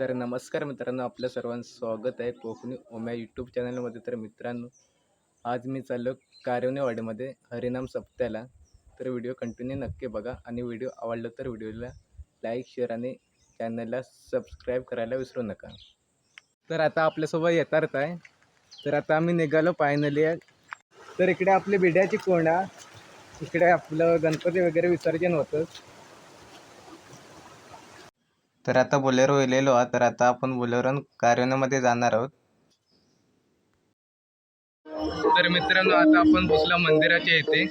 तर नमस्कार मित्रांनो आपल्या सर्वांचं स्वागत आहे कोकणी ओम्या यूट्यूब चॅनलमध्ये तर मित्रांनो आज मी चाललो कारवणेवाडीमध्ये हरिनाम सप्त्याला. तर व्हिडिओ कंटिन्यू नक्की बघा आणि व्हिडिओ आवडला तर व्हिडिओला लाईक शेअर आणि चॅनलला सबस्क्राईब करायला विसरू नका. तर आता आपल्यासोबत येतात आहे. तर आता आम्ही निघालो फायनली तर इकडे आपली बिड्याची कोंडा इकडे आपलं गणपती वगैरे विसर्जन होतं. तर आता बोलेरो गेलेलो आहोत. तर आता आपण बोलेरोन कारवण्यामध्ये जाणार आहोत. तर मित्रांनो आता आपण पोचलो मंदिराच्या इथे.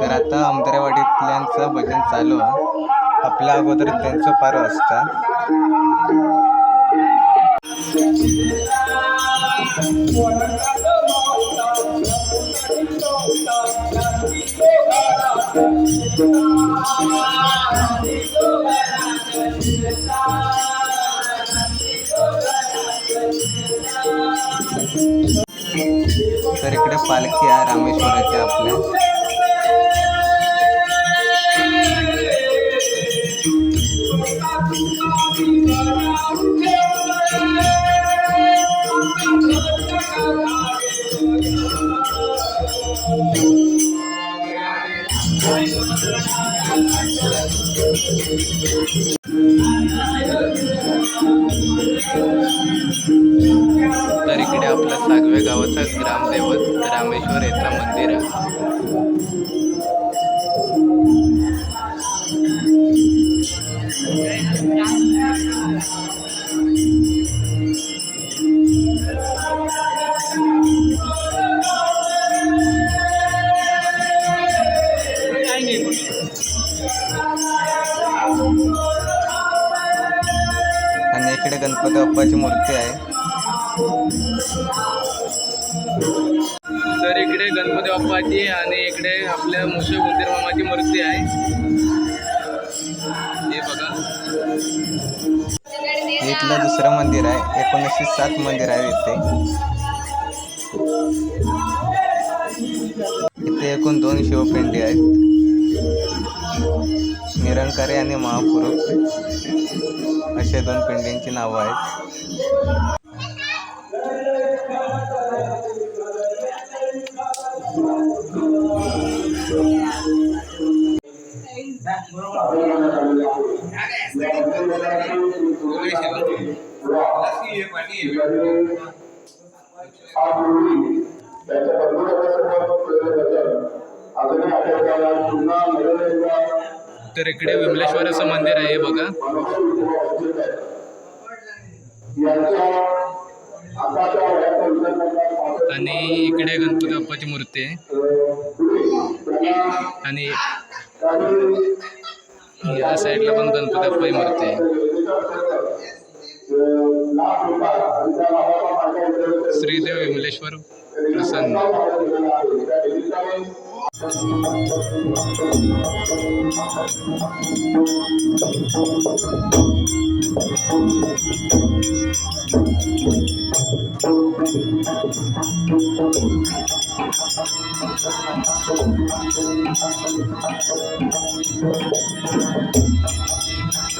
तर आता आमदारेवाडीतल्यांचं भजन चालू आहे. आपल्या अगोदर त्यांचं पार वाजता तर इकडे पालखी आहे रामेश्वराची आपल्या. इथलं दुसरं मंदिर आहे. एकोणीसशे सात मंदिर आहे इथे. इथे एकूण दोन शिवपिंडी आहेत. निरंकारी आणि महापुरुष. अशा दोन पिंडींची नावं आहेत. तर इकडे विमलेश्वराचं मंदिर आहे बघा. आणि इकडे गणपती बाप्पाची मूर्ती आहे. आणि या साईडला पण गणपती बाप्पाची मूर्ती आहे. श्रीदेव विमलेश्वर प्रसन्न.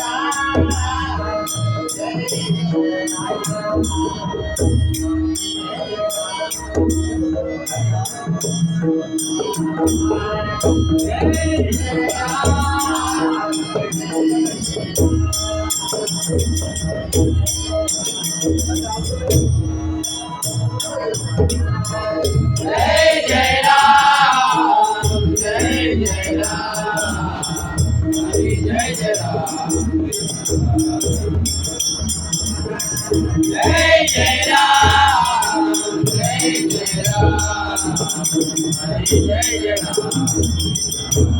जय राम yeah, yeah.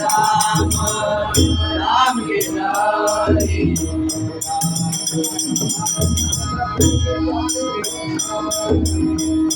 राम राम के नारे Thank you.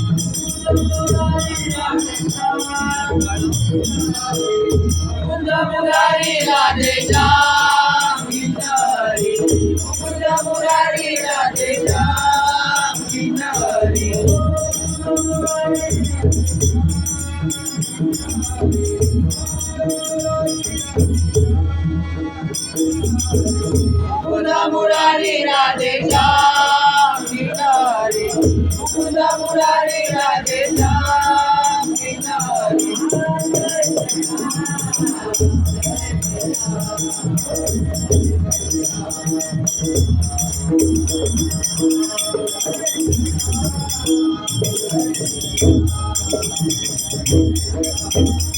मुंगा मुंगारी लादे जा राजा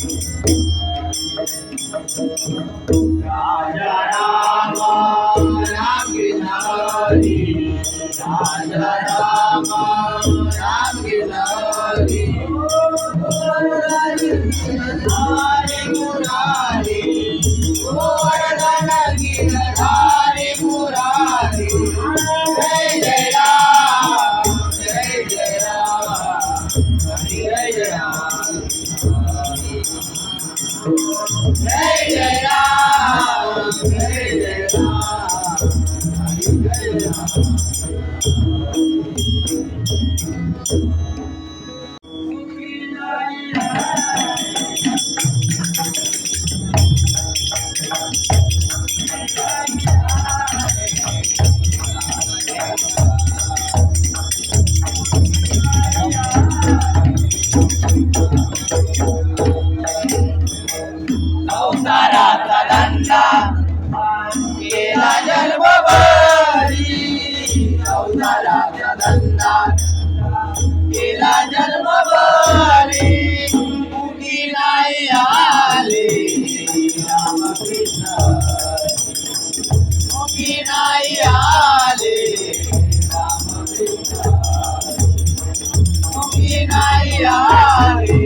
Hey, hey. संसाराचा धंदा केला जन्मभरी. संसाराचा धंदा केला जन्मभरी. मुकी नाही आले. रामकृष्ण. मुकी नाही आले. रामकृष्ण. मुकी नाही आले.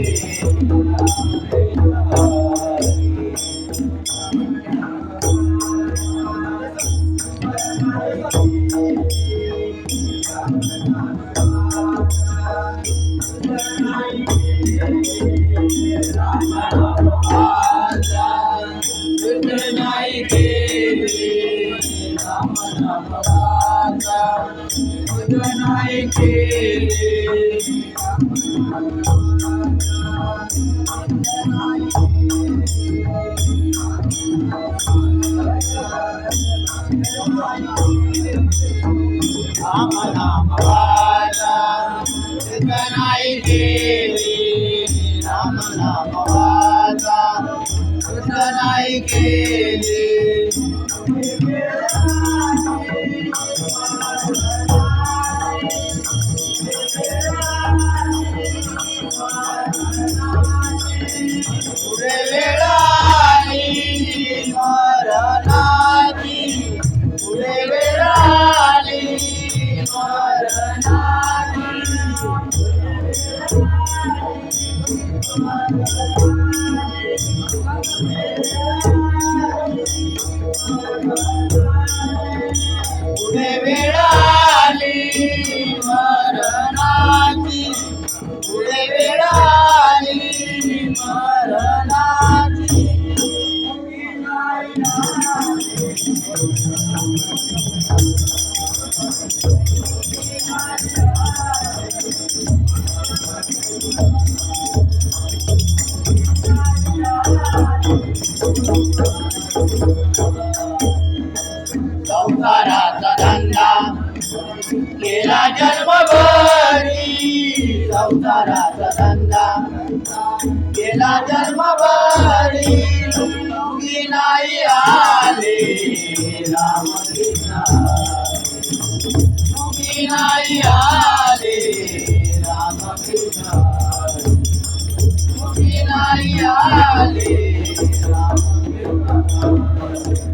केले राम राम वाचा नाही केले केला जन्मभरी संसाराचा धंदा. केला जन्मभरी मुगी नाही आले राम मुगी नाही आले रामकृष्ण. मुगी नाही आले मरणाच्या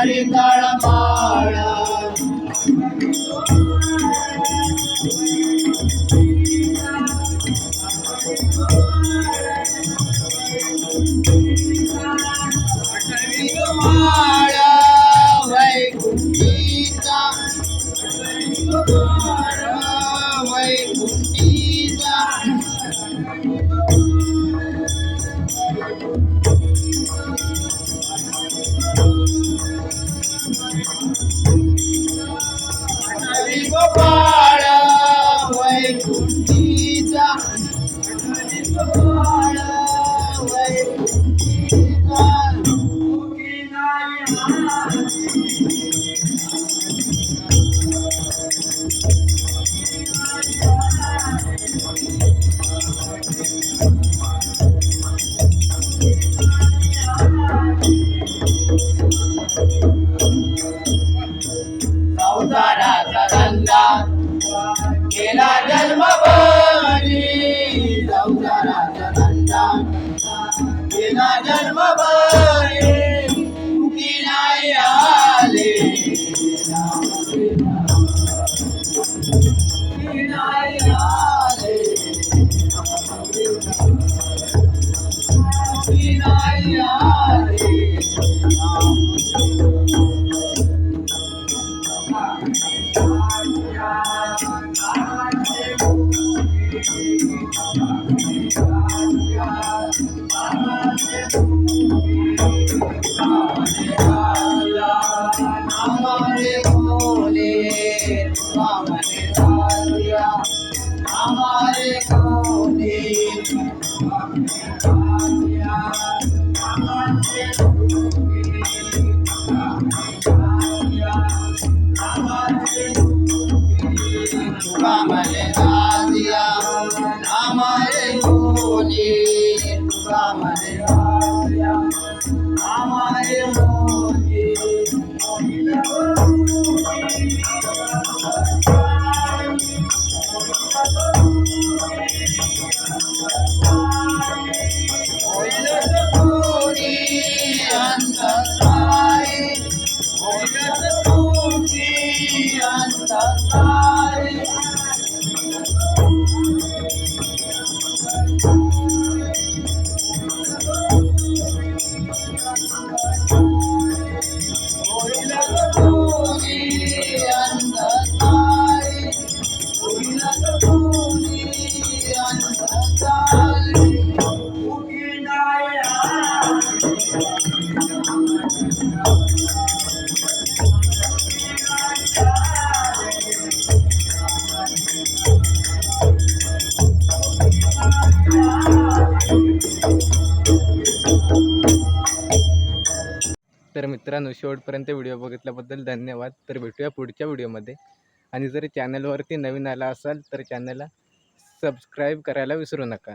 பரிந்தளமா Bye-bye. मित्रांनो शेवटपर्यंत व्हिडिओ बघितल्याबद्दल धन्यवाद. तर भेटूया पुढच्या व्हिडिओमध्ये. आणि जर चॅनलवरती नवीन आला असाल तर चॅनलला सबस्क्राईब करायला विसरू नका.